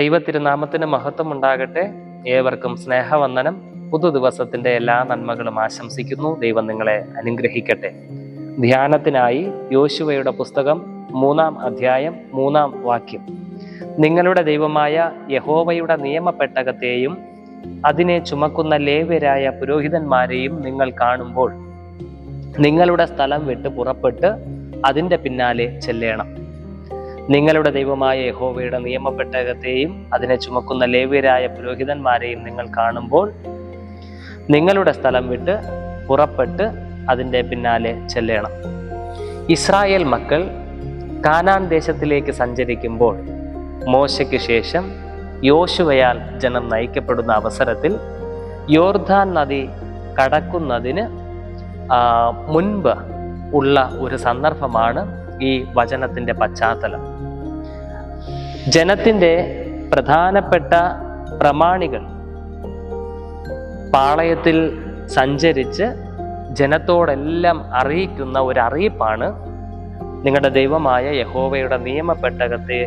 ദൈവത്തിരുനാമത്തിന് മഹത്വം ഉണ്ടാകട്ടെ ഏവർക്കും സ്നേഹവന്ദനം. പുതുദിവസത്തിന്റെ എല്ലാ നന്മകളും ആശംസിക്കുന്നു. ദൈവം നിങ്ങളെ അനുഗ്രഹിക്കട്ടെ. ധ്യാനത്തിനായി യോശുവയുടെ പുസ്തകം മൂന്നാം അധ്യായം മൂന്നാം വാക്യം. നിങ്ങളുടെ ദൈവമായ യഹോവയുടെ നിയമപ്പെട്ടകത്തെയും അതിനെ ചുമക്കുന്ന ലേവ്യരായ പുരോഹിതന്മാരെയും നിങ്ങൾ കാണുമ്പോൾ നിങ്ങളുടെ സ്ഥലം വിട്ട് പുറപ്പെട്ട് അതിന്റെ പിന്നാലെ ചെല്ലേണം. നിങ്ങളുടെ ദൈവമായ യഹോവയുടെ നിയമപ്പെട്ടകത്തെയും അതിനെ ചുമക്കുന്ന ലേവ്യരായ പുരോഹിതന്മാരെയും നിങ്ങൾ കാണുമ്പോൾ നിങ്ങളുടെ സ്ഥലം വിട്ട് പുറപ്പെട്ട് അതിന്റെ പിന്നാലെ ചെല്ലണം. ഇസ്രായേൽ മക്കൾ കാനാൻ ദേശത്തിലേക്ക് സഞ്ചരിക്കുമ്പോൾ മോശയ്ക്ക് ശേഷം യോശുവയാൽ ജനം നയിക്കപ്പെടുന്ന അവസരത്തിൽ യോർധാൻ നദി കടക്കുന്നതിന് മുൻപ് ഉള്ള ഒരു സന്ദർഭമാണ് ഈ വചനത്തിന്റെ പശ്ചാത്തലം. ജനത്തിന്റെ പ്രധാനപ്പെട്ട പ്രമാണികൾ പാളയത്തിൽ സഞ്ചരിച്ച് ജനത്തോടെല്ലാം അറിയിക്കുന്ന ഒരു അറിയിപ്പാണ് നിങ്ങളുടെ ദൈവമായ യഹോവയുടെ നിയമപ്പെട്ടകത്തെ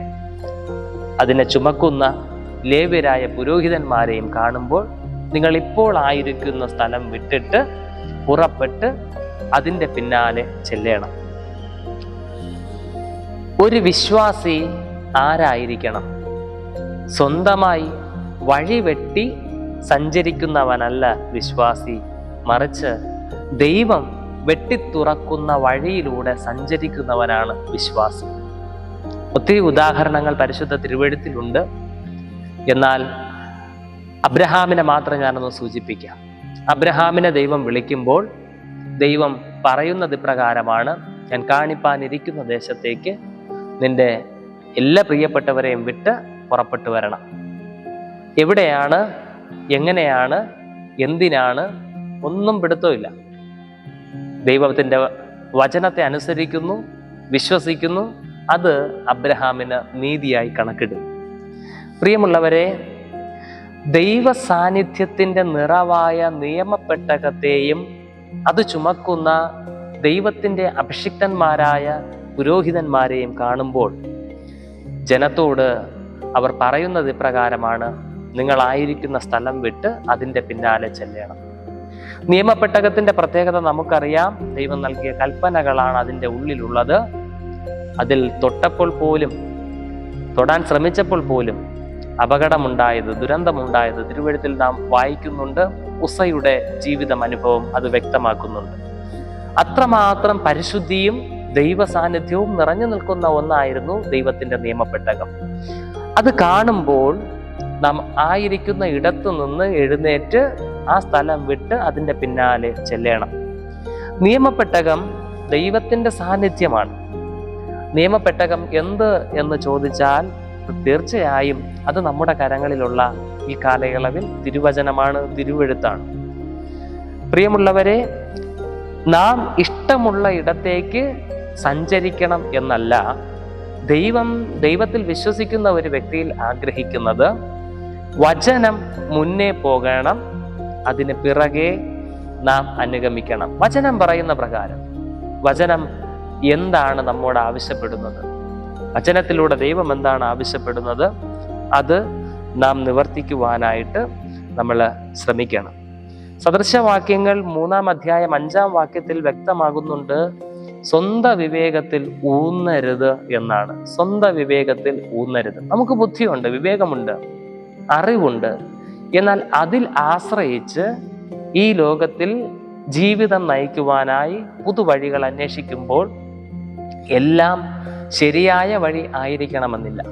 അതിനെ ചുമക്കുന്ന ലേവ്യരായ പുരോഹിതന്മാരെയും കാണുമ്പോൾ നിങ്ങൾ ഇപ്പോൾ ആയിരിക്കുന്ന സ്ഥലം വിട്ടിട്ട് പുറപ്പെട്ട് അതിന്റെ പിന്നാലെ ചെല്ലണം. ഒരു വിശ്വാസി ആരായിരിക്കണം? സ്വന്തമായി വഴി വെട്ടി സഞ്ചരിക്കുന്നവനല്ല വിശ്വാസി. മറിച്ച് ദൈവം വെട്ടിത്തുറക്കുന്ന വഴിയിലൂടെ സഞ്ചരിക്കുന്നവനാണ് വിശ്വാസി. ഒത്തിരി ഉദാഹരണങ്ങൾ പരിശുദ്ധ തിരുവഴുത്തിലുണ്ട്. എന്നാൽ അബ്രഹാമിനെ മാത്രം ഞാനൊന്ന് സൂചിപ്പിക്കാം. അബ്രഹാമിനെ ദൈവം വിളിക്കുമ്പോൾ ദൈവം പറയുന്നത് ഇപ്രകാരമാണ് ഞാൻ കാണിപ്പാനിരിക്കുന്ന ദേശത്തേക്ക് നിന്റെ എല്ലാ പ്രിയപ്പെട്ടവരെയും വിട്ട് പുറപ്പെട്ടു വരണം. എവിടെയാണ് എങ്ങനെയാണ് എന്തിനാണ് ഒന്നും പിടുത്തമില്ല ദൈവത്തിന്റെ വചനത്തെ അനുസരിക്കുന്നു വിശ്വസിക്കുന്നു അത് അബ്രഹാമിന് നീതിയായി കണക്കിടും. പ്രിയമുള്ളവരെ ദൈവ സാന്നിധ്യത്തിന്റെ നിറവായ നിയമപ്പെട്ടകത്തെയും അത് ചുമക്കുന്ന ദൈവത്തിന്റെ അഭിഷിക്തന്മാരായ പുരോഹിതന്മാരെയും കാണുമ്പോൾ ജനത്തോട് അവർ പറയുന്നത് ഇപ്രകാരമാണ് നിങ്ങളായിരിക്കുന്ന സ്ഥലം വിട്ട് അതിന്റെ പിന്നാലെ ചെല്ലണം. നിയമപ്പെട്ടകത്തിന്റെ പ്രത്യേകത നമുക്കറിയാം. ദൈവം നൽകിയ കൽപ്പനകളാണ് അതിന്റെ ഉള്ളിലുള്ളത്. അതിൽ തൊട്ടപ്പോൾ പോലും തൊടാൻ ശ്രമിച്ചപ്പോൾ പോലും അപകടമുണ്ടായത് ദുരന്തമുണ്ടായത് തിരുവഴുത്തിൽ നാം വായിക്കുന്നുണ്ട്. ഉസയുടെ ജീവിതം അനുഭവം അത് വ്യക്തമാക്കുന്നുണ്ട്. അത്രമാത്രം പരിശുദ്ധിയും ദൈവ സാന്നിധ്യവും നിറഞ്ഞു നിൽക്കുന്ന ഒന്നായിരുന്നു ദൈവത്തിന്റെ നിയമപ്പെട്ടകം. അത് കാണുമ്പോൾ നാം ആയിരിക്കുന്ന ഇടത്തു നിന്ന് എഴുന്നേറ്റ് ആ സ്ഥലം വിട്ട് അതിന്റെ പിന്നാലെ ചെല്ലണം. നിയമപ്പെട്ടകം ദൈവത്തിന്റെ സാന്നിധ്യമാണ്. നിയമപ്പെട്ടകം എന്ത് എന്ന് ചോദിച്ചാൽ തീർച്ചയായും അത് നമ്മുടെ കരങ്ങളിലുള്ള ഈ കാലയളവിൽ തിരുവചനമാണ് തിരുവെഴുത്താണ്. പ്രിയമുള്ളവരെ നാം ഇഷ്ടമുള്ള ഇടത്തേക്ക് സഞ്ചരിക്കണം എന്നല്ല ദൈവം ദൈവത്തിൽ വിശ്വസിക്കുന്ന ഒരു വ്യക്തിയിൽ ആഗ്രഹിക്കുന്നത് വചനം മുന്നേ പോകണം അതിന് പിറകെ നാം അനുഗമിക്കണം. വചനം പറയുന്ന പ്രകാരം വചനം എന്താണ് നമ്മോട് ആവശ്യപ്പെടുന്നത്? വചനത്തിലൂടെ ദൈവം എന്താണ് ആവശ്യപ്പെടുന്നത്? അത് നാം നിവർത്തിക്കുവാനായിട്ട് നമ്മൾ ശ്രമിക്കണം. സദൃശവാക്യങ്ങൾ മൂന്നാം അധ്യായം അഞ്ചാം വാക്യത്തിൽ വ്യക്തമാകുന്നുണ്ട്. സ്വന്ത വിവേകത്തിൽ ഊന്നരുത് എന്നാണ്. സ്വന്ത വിവേകത്തിൽ ഊന്നരുത്. നമുക്ക് ബുദ്ധിയുണ്ട് വിവേകമുണ്ട് അറിവുണ്ട്. എന്നാൽ അതിൽ ആശ്രയിച്ച് ഈ ലോകത്തിൽ ജീവിതം നയിക്കുവാനായി പുതുവഴികൾ അന്വേഷിക്കുമ്പോൾ എല്ലാം ശരിയായ വഴി ആയിരിക്കണമെന്നില്ല.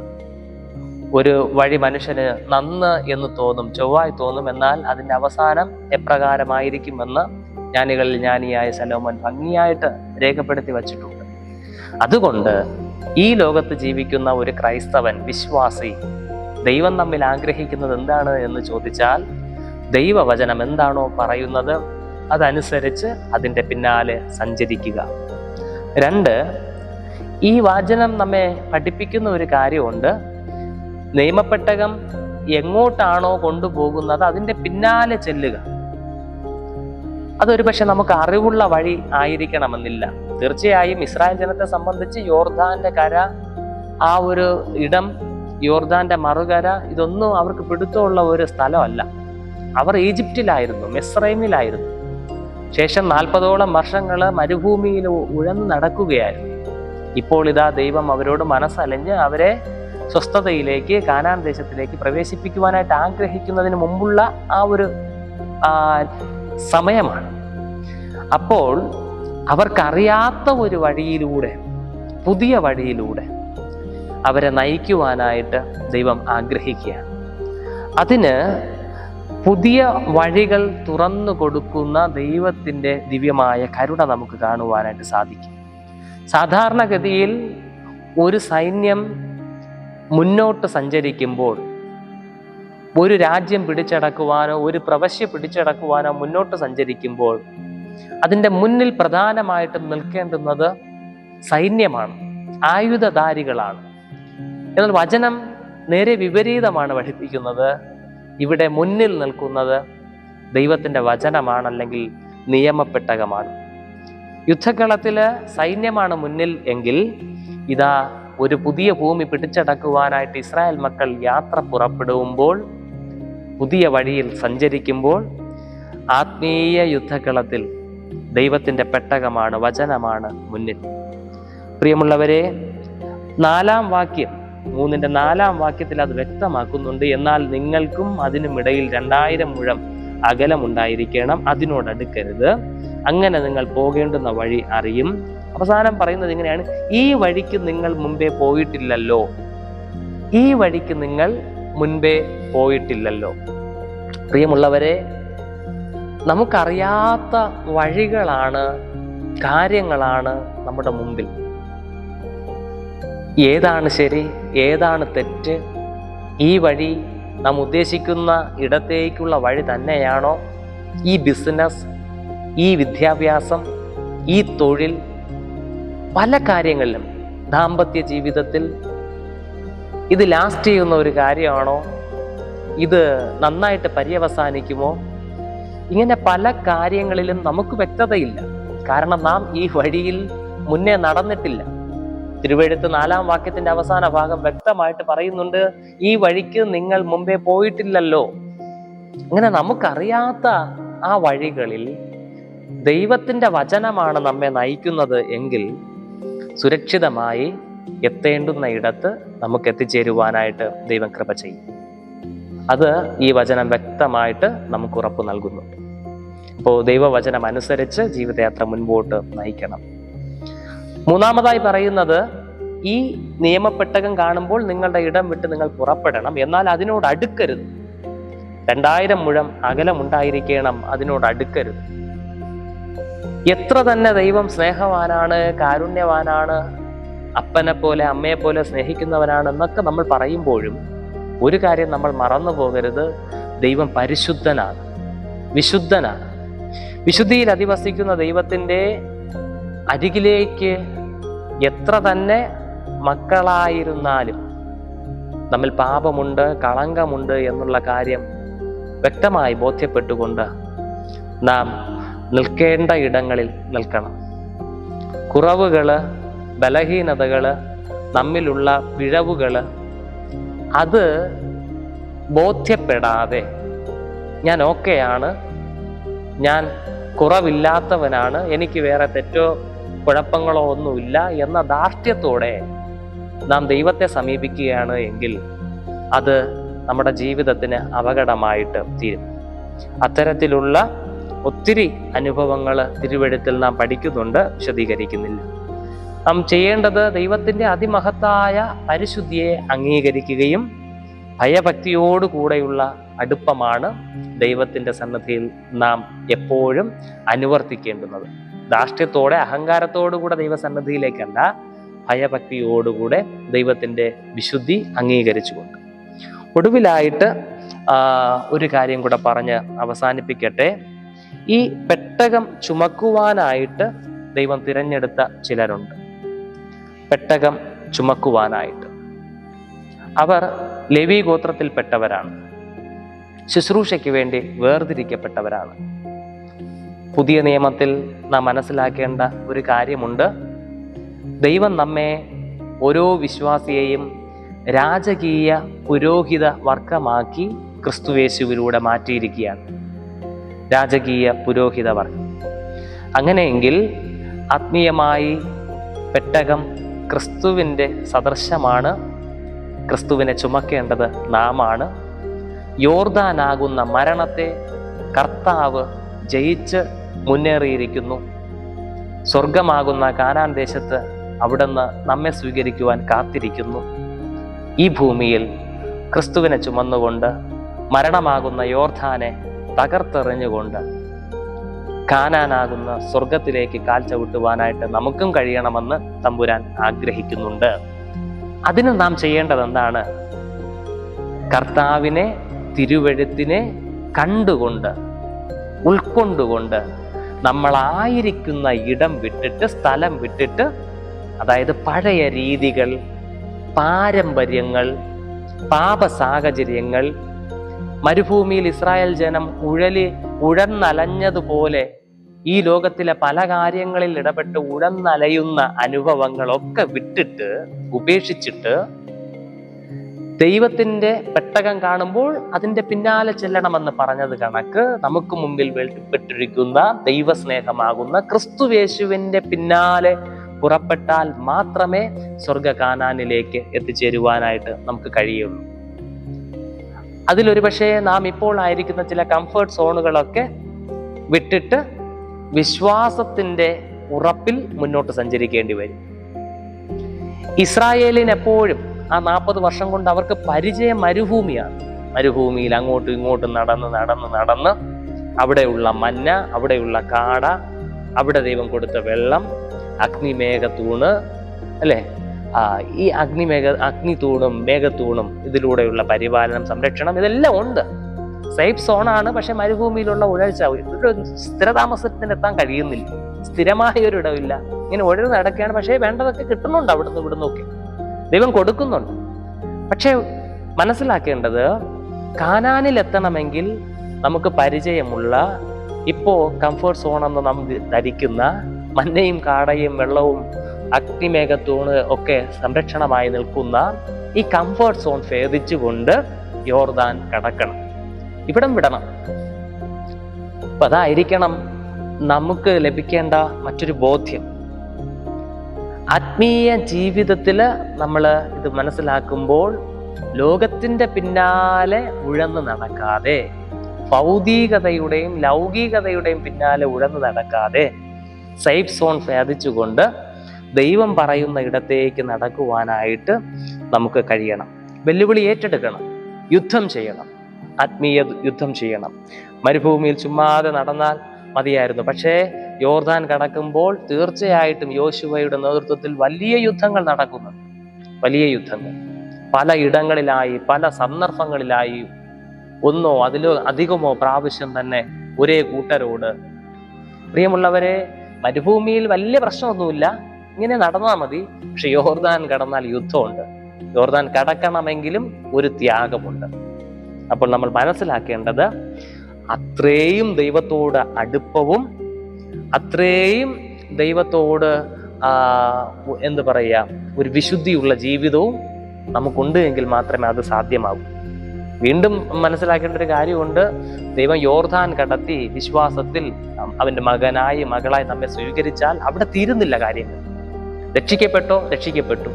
ഒരു വഴി മനുഷ്യന് നന്ന് എന്ന് തോന്നും ചൊവ്വായി തോന്നും എന്നാൽ അതിന്റെ അവസാനം എപ്രകാരമായിരിക്കുമെന്ന് ജ്ഞാനികളിൽ ജ്ഞാനിയായ സലോമൻ ഭംഗിയായിട്ട് രേഖപ്പെടുത്തി വച്ചിട്ടുണ്ട്. അതുകൊണ്ട് ഈ ലോകത്ത് ജീവിക്കുന്ന ഒരു ക്രൈസ്തവൻ വിശ്വാസി ദൈവം നമ്മിൽ ആഗ്രഹിക്കുന്നത് എന്താണ് എന്ന് ചോദിച്ചാൽ ദൈവവചനം എന്താണോ പറയുന്നത് അതനുസരിച്ച് അതിന്റെ പിന്നാലെ സഞ്ചരിക്കുക. രണ്ട് ഈ വാചനം നമ്മെ പഠിപ്പിക്കുന്ന ഒരു കാര്യമുണ്ട്. നിയമപ്പെട്ടകം എങ്ങോട്ടാണോ കൊണ്ടുപോകുന്നത് അതിന്റെ പിന്നാലെ ചെല്ലുക. അതൊരു പക്ഷെ നമുക്ക് അറിവുള്ള വഴി ആയിരിക്കണമെന്നില്ല. തീർച്ചയായും ഇസ്രായേൽ ജനത്തെ സംബന്ധിച്ച് യോർദാന്റെ കര ആ ഒരു ഇടം യോർദാന്റെ മറുകര ഇതൊന്നും അവർക്ക് പിടുത്തമുള്ള ഒരു സ്ഥലമല്ല. അവർ ഈജിപ്തിലായിരുന്നു മിസ്രൈമിലായിരുന്നു. ശേഷം നാൽപ്പതോളം വർഷങ്ങൾ മരുഭൂമിയിൽ ഉഴന്നു നടക്കുകയായിരുന്നു. ഇപ്പോൾ ഇതാ ദൈവം അവരോട് മനസ്സലിഞ്ഞ് അവരെ സ്വസ്ഥതയിലേക്ക് കാനാൻ ദേശത്തിലേക്ക് പ്രവേശിപ്പിക്കുവാനായിട്ട് ആഗ്രഹിക്കുന്നതിന് മുമ്പുള്ള ആ ഒരു സമയമാണ്. അപ്പോൾ അവർക്കറിയാത്ത ഒരു വഴിയിലൂടെ പുതിയ വഴിയിലൂടെ അവരെ നയിക്കുവാനായിട്ട് ദൈവം ആഗ്രഹിക്കുകയാണ്. അതിന് പുതിയ വഴികൾ തുറന്നു കൊടുക്കുന്ന ദൈവത്തിന്റെ ദിവ്യമായ കരുണ നമുക്ക് കാണുവാനായിട്ട് സാധിക്കും. സാധാരണഗതിയിൽ ഒരു സൈന്യം മുന്നോട്ട് സഞ്ചരിക്കുമ്പോൾ ഒരു രാജ്യം പിടിച്ചടക്കുവാനോ ഒരു പ്രവശ്യ പിടിച്ചടക്കുവാനോ മുന്നോട്ട് സഞ്ചരിക്കുമ്പോൾ അതിന്റെ മുന്നിൽ പ്രധാനമായിട്ടും നിൽക്കേണ്ടുന്നത് സൈന്യമാണ് ആയുധധാരികളാണ്. എന്നാൽ വചനം നേരെ വിപരീതമാണ് പഠിപ്പിക്കുന്നത്. ഇവിടെ മുന്നിൽ നിൽക്കുന്നത് ദൈവത്തിന്റെ വചനമാണ് അല്ലെങ്കിൽ നിയമപ്പെട്ടകമാണ്. യുദ്ധക്കളത്തിൽ സൈന്യമാണ് മുന്നിൽ എങ്കിൽ ഇതാ ഒരു പുതിയ ഭൂമി പിടിച്ചടക്കുവാനായിട്ട് ഇസ്രായേൽ മക്കൾ യാത്ര പുറപ്പെടുമ്പോൾ പുതിയ വഴിയിൽ സഞ്ചരിക്കുമ്പോൾ ആത്മീയ യുദ്ധക്കളത്തിൽ ദൈവത്തിന്റെ പെട്ടകമാണ് വചനമാണ് മുന്നിൽ. പ്രിയമുള്ളവരെ നാലാം വാക്യം മൂന്നിന്റെ നാലാം വാക്യത്തിൽ അത് വ്യക്തമാക്കുന്നുണ്ട്. എന്നാൽ നിങ്ങൾക്കും അതിനുമിടയിൽ രണ്ടായിരം മുഴം അകലമുണ്ടായിരിക്കണം. അതിനോടടുക്കരുത് അങ്ങനെ നിങ്ങൾ പോകേണ്ടുന്ന വഴി അറിയും. അവസാനം പറയുന്നത് ഇങ്ങനെയാണ്. ഈ വഴിക്ക് നിങ്ങൾ മുമ്പേ പോയിട്ടില്ലല്ലോ. ഈ വഴിക്ക് നിങ്ങൾ മുൻപേ പോയിട്ടില്ലല്ലോ. പ്രിയമുള്ളവരെ നമുക്കറിയാത്ത വഴികളാണ് കാര്യങ്ങളാണ് നമ്മുടെ മുമ്പിൽ. ഏതാണ് ശരി ഏതാണ് തെറ്റ്? ഈ വഴി നാം ഉദ്ദേശിക്കുന്ന ഇടത്തേക്കുള്ള വഴി തന്നെയാണോ? ഈ ബിസിനസ് ഈ വിദ്യാഭ്യാസം ഈ തൊഴിൽ പല കാര്യങ്ങളിലും ദാമ്പത്യ ജീവിതത്തിൽ ഇത് ലാസ്റ്റ് ചെയ്യുന്ന ഒരു കാര്യമാണോ? ഇത് നന്നായിട്ട് പര്യവസാനിക്കുമോ? ഇങ്ങനെ പല കാര്യങ്ങളിലും നമുക്ക് വ്യക്തതയില്ല. കാരണം നാം ഈ വഴിയിൽ മുന്നേ നടന്നിട്ടില്ല. തിരുവെഴുത്ത് നാലാം വാക്യത്തിന്റെ അവസാന ഭാഗം വ്യക്തമായിട്ട് പറയുന്നുണ്ട് ഈ വഴിക്ക് നിങ്ങൾ മുമ്പേ പോയിട്ടില്ലല്ലോ. അങ്ങനെ നമുക്കറിയാത്ത ആ വഴികളിൽ ദൈവത്തിന്റെ വചനമാണ് നമ്മെ നയിക്കുന്നത് എങ്കിൽ സുരക്ഷിതമായി എത്തേണ്ടുന്ന ഇടത്ത് നമുക്ക് എത്തിച്ചേരുവാനായിട്ട് ദൈവം കൃപ ചെയ്യും. അത് ഈ വചനം വ്യക്തമായിട്ട് നമുക്ക് ഉറപ്പ് നൽകുന്നു. അപ്പോൾ ദൈവവചനം അനുസരിച്ച് ജീവിതയാത്ര മുൻപോട്ട് നയിക്കണം. മൂന്നാമതായി പറയുന്നത് ഈ നിയമപ്പെട്ടകം കാണുമ്പോൾ നിങ്ങളുടെ ഇടം വിട്ട് നിങ്ങൾ പുറപ്പെടണം. എന്നാൽ അതിനോട് അടുക്കരുത്. രണ്ടായിരം മുഴം അകലമുണ്ടായിരിക്കണം അതിനോട് അടുക്കരുത്. എത്ര തന്നെ ദൈവം സ്നേഹവാനാണ് കാരുണ്യവാനാണ് അപ്പനെ പോലെ അമ്മയെ പോലെ സ്നേഹിക്കുന്നവനാണ് എന്നൊക്കെ നമ്മൾ പറയുമ്പോഴും ഒരു കാര്യം നമ്മൾ മറന്നു പോകരുത്. ദൈവം പരിശുദ്ധനാണ്. വിശുദ്ധനാണ്. വിശുദ്ധിയിൽ അധിവസിക്കുന്ന ദൈവത്തിന്റെ അരികിലേക്ക് എത്ര തന്നെ മക്കളായിരുന്നാലും നമ്മിൽ പാപമുണ്ട് കളങ്കമുണ്ട് എന്നുള്ള കാര്യം വ്യക്തമായി ബോധ്യപ്പെട്ടുകൊണ്ട് നാം നിൽക്കേണ്ട ഇടങ്ങളിൽ നിൽക്കണം. കുറവുകൾ ബലഹീനതകൾ നമ്മിലുള്ള പിഴവുകൾ അത് ബോധ്യപ്പെടാതെ ഞാൻ ഓക്കെയാണ്. ഞാൻ കുറവില്ലാത്തവനാണ്. എനിക്ക് വേറെ തെറ്റോ കുഴപ്പങ്ങളോ ഒന്നുമില്ല എന്ന ധാർഷ്ട്യത്തോടെ നാം ദൈവത്തെ സമീപിക്കുകയാണ് എങ്കിൽ അത് നമ്മുടെ ജീവിതത്തിന് അപകടമായിട്ട് തീരും. അത്തരത്തിലുള്ള ഒത്തിരി അനുഭവങ്ങൾ തിരുവെഴുത്തിൽ നാം പഠിക്കുന്നുണ്ട് വിശദീകരിക്കുന്നില്ല. നാം ചെയ്യേണ്ടത് ദൈവത്തിന്റെ അതിമഹത്തായ പരിശുദ്ധിയെ അംഗീകരിക്കുകയും ഭയഭക്തിയോടുകൂടെയുള്ള അടുപ്പമാണ് ദൈവത്തിന്റെ സന്നദ്ധിയിൽ നാം എപ്പോഴും അനുവർത്തിക്കേണ്ടുന്നത്. ധാർഷ്ട്യത്തോടെ അഹങ്കാരത്തോടുകൂടെ ദൈവസന്നദ്ധിയിലേക്കല്ല ഭയഭക്തിയോടുകൂടെ ദൈവത്തിന്റെ വിശുദ്ധി അംഗീകരിച്ചുകൊണ്ട്. ഒടുവിലായിട്ട് ഒരു കാര്യം കൂടെ പറഞ്ഞ് അവസാനിപ്പിക്കട്ടെ. ഈ പെട്ടകം ചുമക്കുവാനായിട്ട് ദൈവം തിരഞ്ഞെടുത്ത ചിലരുണ്ട്. പെട്ടകം ചുമക്കുവാനായിട്ട്. അവർ ലെവി ഗോത്രത്തിൽപ്പെട്ടവരാണ്. ശുശ്രൂഷയ്ക്ക് വേണ്ടി വേർതിരിക്കപ്പെട്ടവരാണ്. പുതിയ നിയമത്തിൽ നാം മനസ്സിലാക്കേണ്ട ഒരു കാര്യമുണ്ട്. ദൈവം നമ്മെ ഓരോ വിശ്വാസിയെയും രാജകീയ പുരോഹിത വർഗമാക്കി ക്രിസ്തുവേശുവിലൂടെ മാറ്റിയിരിക്കുകയാണ്. രാജകീയ പുരോഹിത വർഗം. അങ്ങനെയെങ്കിൽ ആത്മീയമായി പെട്ടകം ക്രിസ്തുവിന്റെ സദൃശമാണ് ക്രിസ്തുവിനെ ചുമക്കേണ്ടത് നാമാണ്. യോർദാനാകുന്ന മരണത്തെ കർത്താവ് ജയിച്ച് മുന്നേറിയിരിക്കുന്നു. സ്വർഗമാകുന്ന കാനാൻ ദേശത്ത് അവിടുന്ന് നമ്മെ സ്വീകരിക്കുവാൻ കാത്തിരിക്കുന്നു. ഈ ഭൂമിയിൽ ക്രിസ്തുവിനെ ചുമന്നുകൊണ്ട് മരണമാകുന്ന യോർധാനെ തകർത്തെറിഞ്ഞുകൊണ്ട് കാനാനാകുന്ന സ്വർഗത്തിലേക്ക് കാൽ ചവിട്ടുവാനായിട്ട് നമുക്കും കഴിയണമെന്ന് തമ്പുരാൻ ആഗ്രഹിക്കുന്നുണ്ട്. അതിന് നാം ചെയ്യേണ്ടത് എന്താണ് കർത്താവിനെ തിരുവഴുത്തിനെ കണ്ടുകൊണ്ട് ഉൾക്കൊണ്ടുകൊണ്ട് നമ്മളായിരിക്കുന്ന ഇടം വിട്ടിട്ട് സ്ഥലം വിട്ടിട്ട് അതായത് പഴയ രീതികൾ പാരമ്പര്യങ്ങൾ പാപ സാഹചര്യങ്ങൾ മരുഭൂമിയിൽ ഇസ്രായേൽ ജനം ഉഴലി ഉഴന്നലഞ്ഞതുപോലെ ഈ ലോകത്തിലെ പല കാര്യങ്ങളിൽ ഇടപെട്ട് ഉഴന്നലയുന്ന അനുഭവങ്ങളൊക്കെ വിട്ടിട്ട് ഉപേക്ഷിച്ചിട്ട് ദൈവത്തിന്റെ പെട്ടകം കാണുമ്പോൾ അതിന്റെ പിന്നാലെ ചെല്ലണമെന്ന് പറഞ്ഞത് കണക്ക് നമുക്ക് മുമ്പിൽ വെളിപ്പെട്ടിരിക്കുന്ന ദൈവസ്നേഹമാകുന്ന ക്രിസ്തുവേശുവിന്റെ പിന്നാലെ പുറപ്പെട്ടാൽ മാത്രമേ സ്വർഗ കാനാനിലേക്ക് എത്തിച്ചേരുവാനായിട്ട് നമുക്ക് കഴിയുള്ളൂ. അതിലൊരു പക്ഷേ നാം ഇപ്പോൾ ആയിരിക്കുന്ന ചില കംഫർട്ട് സോണുകളൊക്കെ വിട്ടിട്ട് വിശ്വാസത്തിന്റെ ഉറപ്പിൽ മുന്നോട്ട് സഞ്ചരിക്കേണ്ടി വരും. ഇസ്രായേലിന് എപ്പോഴും ആ നാൽപ്പത് വർഷം കൊണ്ട് അവർക്ക് പരിചയ മരുഭൂമിയാണ്. മരുഭൂമിയിൽ അങ്ങോട്ടും ഇങ്ങോട്ടും നടന്ന് നടന്ന് നടന്ന് അവിടെയുള്ള മഞ്ഞ അവിടെയുള്ള കാട അവിടെ ദൈവം കൊടുത്ത വെള്ളം അഗ്നിമേഘത്തൂണ് അല്ലേ? ഈ അഗ്നിമേഘ അഗ്നിത്തൂണും മേഘത്തൂണും ഇതിലൂടെയുള്ള പരിപാലനം സംരക്ഷണം ഇതെല്ലാം ഉണ്ട്. സേഫ് സോണാണ് പക്ഷെ മരുഭൂമിയിലുള്ള ഉഴൽച്ച ഒരു സ്ഥിരതാമസത്തിന് എത്താൻ കഴിയുന്നില്ല. സ്ഥിരമായ ഒരു ഇടമില്ല ഇങ്ങനെ ഉഴൽ നടക്കുകയാണ് പക്ഷേ വേണ്ടതൊക്കെ കിട്ടുന്നുണ്ട് അവിടുന്ന് ഇവിടുന്ന് ഒക്കെ. ദൈവം കൊടുക്കുന്നുണ്ട്. പക്ഷേ മനസ്സിലാക്കേണ്ടത് കാനാനിൽ എത്തണമെങ്കിൽ നമുക്ക് പരിചയമുള്ള ഇപ്പോ കംഫർട്ട് സോൺ എന്ന് നാം ധരിക്കുന്ന മഞ്ഞയും കാടയും വെള്ളവും അഗ്നിമേഘത്തൂണ് ഒക്കെ സംരക്ഷണമായി നിൽക്കുന്ന ഈ കംഫർട്ട് സോൺ ഭേദിച്ചുകൊണ്ട് യോർദാൻ കടക്കണം. ഇവിടം വിടണം. അപ്പൊ അതായിരിക്കണം നമുക്ക് ലഭിക്കേണ്ട മറ്റൊരു ബോധ്യം. ആത്മീയ ജീവിതത്തിൽ നമ്മൾ ഇത് മനസ്സിലാക്കുമ്പോൾ ലോകത്തിന്റെ പിന്നാലെ ഉഴന്നു നടക്കാതെ ഭൗതികതയുടെയും ലൗകികതയുടെയും പിന്നാലെ ഉഴന്നു നടക്കാതെ സേഫ് സോൺ ഭേദിച്ചുകൊണ്ട് ദൈവം പറയുന്ന ഇടത്തേക്ക് നടക്കുവാനായിട്ട് നമുക്ക് കഴിയണം. വെല്ലുവിളി ഏറ്റെടുക്കണം. യുദ്ധം ചെയ്യണം. ആത്മീയ യുദ്ധം ചെയ്യണം. മരുഭൂമിയിൽ ചുമ്മാതെ നടന്നാൽ മതിയായിരുന്നു. പക്ഷേ യോർദാൻ കടക്കുമ്പോൾ തീർച്ചയായിട്ടും യോശുവയുടെ നേതൃത്വത്തിൽ വലിയ യുദ്ധങ്ങൾ നടക്കുന്നു. വലിയ യുദ്ധങ്ങൾ. പല ഇടങ്ങളിലായി പല സന്ദർഭങ്ങളിലായി ഒന്നോ അതിലോ അധികമോ പ്രാവശ്യം തന്നെ ഒരേ കൂട്ടരോട്. പ്രിയമുള്ളവരെ മരുഭൂമിയിൽ വലിയ പ്രശ്നമൊന്നുമില്ല. ഇങ്ങനെ നടന്നാൽ മതി. പക്ഷെ യോർദാൻ കടന്നാൽ യുദ്ധമുണ്ട്. യോർദാൻ കടക്കണമെങ്കിലും ഒരു ത്യാഗമുണ്ട്. അപ്പോൾ നമ്മൾ മനസ്സിലാക്കേണ്ടത് അത്രയും ദൈവത്തോട് അടുപ്പവും അത്രയും ദൈവത്തോട് എന്ത് പറയുക ഒരു വിശുദ്ധിയുള്ള ജീവിതവും നമുക്കുണ്ട് എങ്കിൽ മാത്രമേ അത് സാധ്യമാകൂ. വീണ്ടും മനസ്സിലാക്കേണ്ട ഒരു കാര്യമുണ്ട്. ദൈവം യോർദാൻ കടത്തി വിശ്വാസത്തിൽ അവന്റെ മകനായി മകളായി നമ്മെ സ്വീകരിച്ചാൽ അവിടെ തീരുന്നില്ല കാര്യങ്ങൾ. രക്ഷിക്കപ്പെട്ടോ? രക്ഷിക്കപ്പെട്ടു.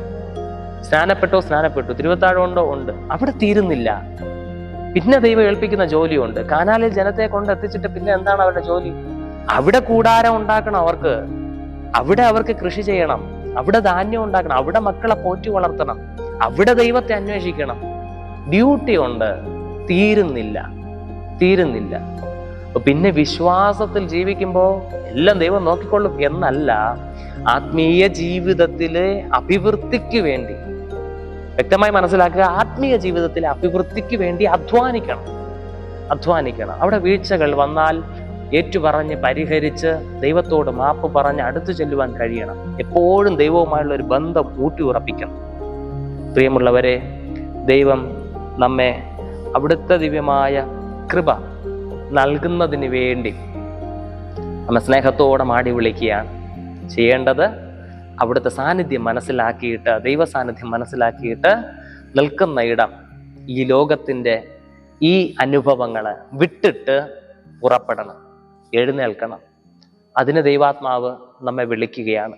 സ്നാനപ്പെട്ടോ? സ്നാനപ്പെട്ടു. തിരുവത്താഴമുണ്ടോ ഉണ്ട്. അവിടെ തീരുന്നില്ല. പിന്നെ ദൈവം ഏൽപ്പിക്കുന്ന ജോലിയുണ്ട്. കാനാലിൽ ജനത്തെ കൊണ്ട് എത്തിച്ചിട്ട് പിന്നെ എന്താണ് അവരുടെ ജോലി? അവിടെ കൂടാരം ഉണ്ടാക്കണം അവർക്ക്. അവിടെ അവർക്ക് കൃഷി ചെയ്യണം. അവിടെ ധാന്യം ഉണ്ടാക്കണം. അവിടെ മക്കളെ പോറ്റി വളർത്തണം. അവിടെ ദൈവത്തെ അന്വേഷിക്കണം. ഡ്യൂട്ടി ഉണ്ട്. തീരുന്നില്ല. തീരുന്നില്ല. പിന്നെ വിശ്വാസത്തിൽ ജീവിക്കുമ്പോൾ എല്ലാം ദൈവം നോക്കിക്കൊള്ളും എന്നല്ല ആത്മീയ ജീവിതത്തിലെ അഭിവൃദ്ധിക്ക് വേണ്ടി. വ്യക്തമായി മനസ്സിലാക്കുക ആത്മീയ ജീവിതത്തിലെ അഭിവൃദ്ധിക്ക് വേണ്ടി അധ്വാനിക്കണം. അധ്വാനിക്കണം. അവിടെ വീഴ്ചകൾ വന്നാൽ ഏറ്റുപറഞ്ഞ് പരിഹരിച്ച് ദൈവത്തോട് മാപ്പ് പറഞ്ഞ് അടുത്തു ചെല്ലുവാൻ കഴിയണം. എപ്പോഴും ദൈവവുമായുള്ള ഒരു ബന്ധം ഊട്ടി ഉറപ്പിക്കണം. പ്രിയമുള്ളവരെ ദൈവം നമ്മെ അവിടുത്തെ ദിവ്യമായ കൃപ നൽകുന്നതിന് വേണ്ടി നമ്മെ സ്നേഹത്തോടെ മാടി വിളിക്കുകയാണ്. ചെയ്യേണ്ടത് അവിടുത്തെ സാന്നിധ്യം മനസ്സിലാക്കിയിട്ട് ദൈവ സാന്നിധ്യം മനസ്സിലാക്കിയിട്ട് നിൽക്കുന്ന ഇടം ഈ ലോകത്തിന്റെ ഈ അനുഭവങ്ങളെ വിട്ടിട്ട് പുറപ്പെടണം എഴുന്നേൽക്കണം. അതിന് ദൈവാത്മാവ് നമ്മെ വിളിക്കുകയാണ്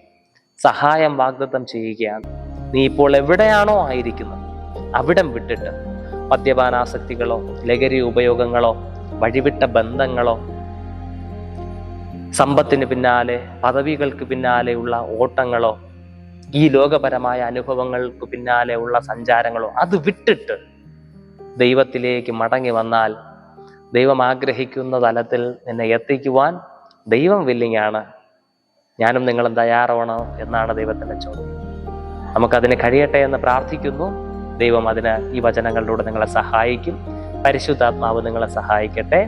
സഹായം വാഗ്ദത്തം ചെയ്യുകയാണ്. നീ ഇപ്പോൾ എവിടെയാണോ ആയിരിക്കുന്നത് അവിടം വിട്ടിട്ട് മദ്യപാനാസക്തികളോ ലഹരി ഉപയോഗങ്ങളോ വഴിവിട്ട ബന്ധങ്ങളോ സമ്പത്തിന് പിന്നാലെ പദവികൾക്ക് പിന്നാലെയുള്ള ഓട്ടങ്ങളോ ഈ ലോകപരമായ അനുഭവങ്ങൾക്ക് പിന്നാലെ ഉള്ള സഞ്ചാരങ്ങളോ അത് വിട്ടിട്ട് ദൈവത്തിലേക്ക് മടങ്ങി വന്നാൽ ദൈവം ആഗ്രഹിക്കുന്ന തലത്തിൽ നിന്നെ എത്തിക്കുവാൻ ദൈവം വില്ലിങ്ങാണ്. ഞാനും നിങ്ങളും തയ്യാറാവണോ എന്നാണ് ദൈവത്തിന്റെ ചോദ്യം. നമുക്കതിന് കഴിയട്ടെ എന്ന് പ്രാർത്ഥിക്കുന്നു. ദൈവം അതിന് ഈ വചനങ്ങളിലൂടെ നിങ്ങളെ സഹായിക്കും. പരിശുദ്ധാത്മാവ് നിങ്ങളെ സഹായിക്കട്ടെ.